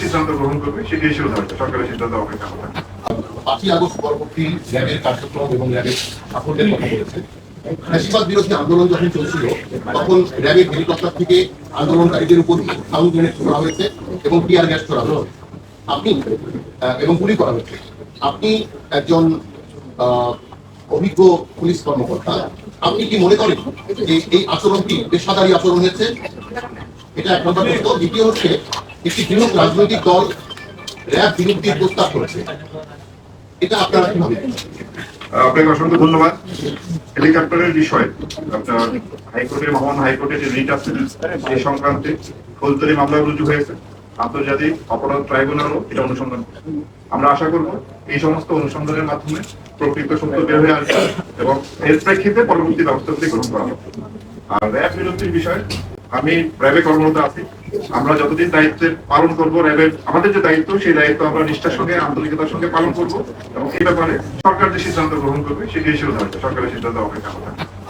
সিদ্ধান্ত গ্রহণ করবে সরকারের সিদ্ধান্ত আগস্ট কার্যক্রম এবং র্যাবের কথা আন্দোলন যখন চলছিল, তখন র্যাবের হেলিকপ্টার থেকে আন্দোলনকারীদের উপর সাউন্ড গ্রেনেড ছোড়া হয়েছে এবং টিয়ার গ্যাস ছোড়া হয়েছে। আপনি এবং গুলি করা হয়েছে। আপনি একজন অভিজ্ঞ পুলিশ কর্মকর্তা। আপনি কি মনে করেন যে এই আচরণটি পেশাদারী আচরণ হয়েছে? এটা এক নম্বর প্রশ্ন দ্বিতীয় হচ্ছে একটি বৃহৎ রাজনৈতিক দল, র্যাব বিরুদ্ধে প্রস্তাব করেছে। এটা আপনারা কীভাবে? আপনাকে অসংখ্য ধন্যবাদ। হেলিকপ্টারের বিষয়ে, আপনার মহান হাইকোর্টের যে রিট আছে এই সংক্রান্তে মামলা রুজু হয়েছে। আন্তর্জাতিক অপরাধ ট্রাইব্যুনালও এটা অনুসন্ধান আমরা আশা করব এই সমস্ত অনুসন্ধানের মাধ্যমে প্রকৃত সত্য বের হয়ে আসবে এবং এর প্রেক্ষিতে পরবর্তী ব্যবস্থাগুলি গ্রহণ করা হবে। আর র্যাব বিরতির বিষয়ে আমি র্যাবে কর্মরত আছি আমরা যতদিন দায়িত্ব পালন করব, র্যাবের আমাদের যে দায়িত্ব, সেই দায়িত্ব আমরা নিষ্ঠার সঙ্গে, আন্তরিকতার সঙ্গে পালন করব এবং এই ব্যাপারে সরকার যে সিদ্ধান্ত গ্রহণ করবে সেটি হিসেবে সরকারের সিদ্ধান্ত অপেক্ষা করা।